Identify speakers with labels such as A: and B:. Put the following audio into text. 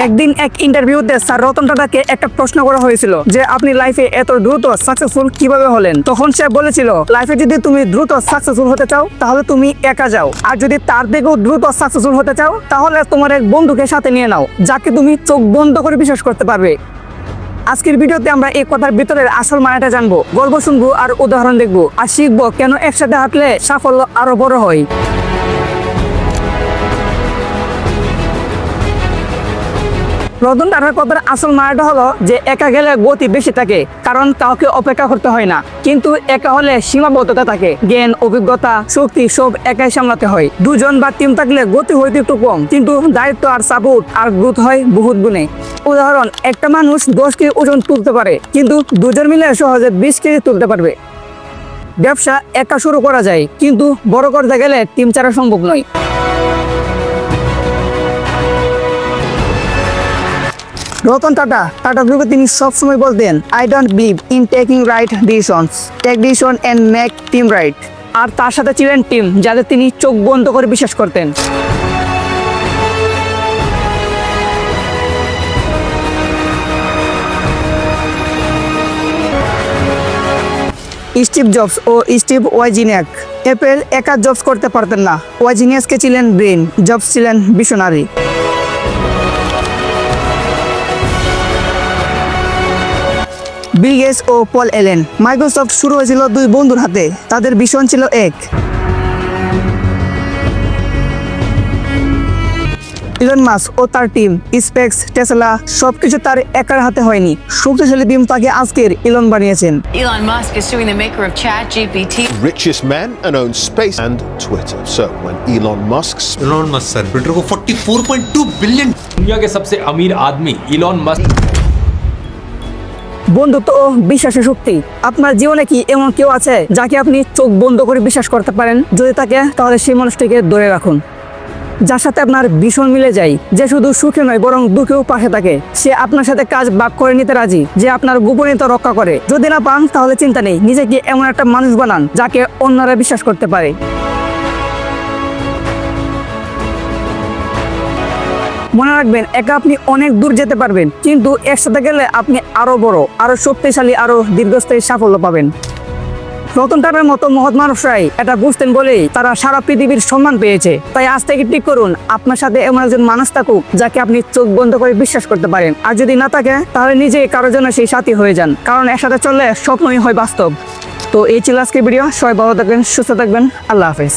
A: একদিন এক ইন্টারভিউতে স্যার রতন টাটাকে একটা প্রশ্ন করা হয়েছিল যে, আপনি লাইফে এত দ্রুত সাকসেসফুল কীভাবে হলেন? তখন সে বলেছিল লাইফে যদি তুমি দ্রুত সাকসেসফুল হতে চাও, তাহলে তুমি একা যাও। আর যদি তার থেকেও দ্রুত সাকসেসফুল হতে চাও, তাহলে তোমার এক বন্ধুকে সাথে নিয়ে নাও, যাকে তুমি চোখ বন্ধ করে বিশ্বাস করতে পারবে। আজকের ভিডিওতে আমরা এই কথার ভিতরের আসল মানেটা জানব, গল্প শুনব আর উদাহরণ দেখব। আর শিখব কেন একসাথে হাঁটলে সাফল্য আরও বড় হয়। রতন টাটার কথার আসল মানেটা হলো যে একা গেলে গতি বেশি থাকে, কারণ কাউকে অপেক্ষা করতে হয় না। কিন্তু একা হলে সীমাবদ্ধতা থাকে, জ্ঞান, অভিজ্ঞতা, শক্তি সব একাই সামলাতে হয়। দুজন বা টিম থাকলে গতি হয়তো একটু কম, কিন্তু দায়িত্ব আর সাপোর্ট আর গ্রোথ হয় বহুত গুণে। উদাহরণ, একটা মানুষ দশ কেজি ওজন তুলতে পারে, কিন্তু দুজন মিলে সহজে বিশ কেজি তুলতে পারবে। ব্যবসা একা শুরু করা যায়, কিন্তু বড় করতে গেলে টিম ছাড়া সম্ভব নয়। রতন টাটা। টাটা গ্রুপে তিনি সবসময় বলতেন I don't believe in taking right decisions take decision and make team right আর তার সাথে ছিলেন টিম, যাদের তিনি চোখ বন্ধ করে বিশ্বাস করতেন। স্টিভ জবস ও স্টিভ ওয়াইজিনিয়াক অ্যাপেল একা জবস করতে পারতেন না। ওয়াইজিনিয়াসকে ছিলেন ব্রেন জবস ছিলেন বিশনারি বিল গেটস ও পল এলেন মাইক্রোসফট শুরু হয়েছিল দুই বন্ধুর হাতে তাদের ভীষণ ছিল এক ইলন মাস ও তার টিম স্পেক্স টেসলা সবকিছু তার একার হাতে হয়নি শক্তিশালী টিম তাকে আজকের ইলন বানিয়েছেন
B: Elon Musk is suing the maker of ChatGPT.
C: richest man and owns space and Twitter. So when Elon Musk's
D: Elon Musk sir Twitter को 44.2 बिलियन
E: दुनिया के सबसे अमीर आदमी इलॉन मस्क
A: বন্ধুত্ব ও বিশ্বাসের শক্তি। আপনার জীবনে কি এমন কেউ আছে যাকে আপনি চোখ বন্ধ করে বিশ্বাস করতে পারেন? যদি তাকে, তাহলে সেই মানুষটিকে ধরে রাখুন। যার সাথে আপনার ভীষণ মিলে যায়, যে শুধু সুখে নয়, বরং দুঃখেও পাশে থাকে। সে আপনার সাথে কাজ ভাগ করে নিতে রাজি, যে আপনার গোপনীয়তা রক্ষা করে। যদি না পান, তাহলে চিন্তা নেই, নিজেকে এমন একটা মানুষ বানান, যাকে অন্যরা বিশ্বাস করতে পারে। মনে রাখবেন, একা আপনি অনেক দূর যেতে পারবেন, কিন্তু একসাথে গেলে আপনি আরও বড়, আরও শক্তিশালী, আরও দীর্ঘস্থায়ী সাফল্য পাবেন। রতন টাটার মতো মহৎ মানুষরাই এটা বুঝতেন বলেই তারা সারা পৃথিবীর সম্মান পেয়েছে। তাই আজ থেকে ঠিক করুন, আপনার সাথে এমন একজন মানুষ থাকুক যাকে আপনি চোখ বন্ধ করে বিশ্বাস করতে পারেন। আর যদি না থাকে, তাহলে নিজে কারও জন্য সেই সাথী হয়ে যান, কারণ একসাথে চললে স্বপ্নই হয় বাস্তব। তো এই ছিল আজকের ভিডিও, সবাই ভালো থাকবেন, সুস্থ থাকবেন, আল্লাহ হাফেজ।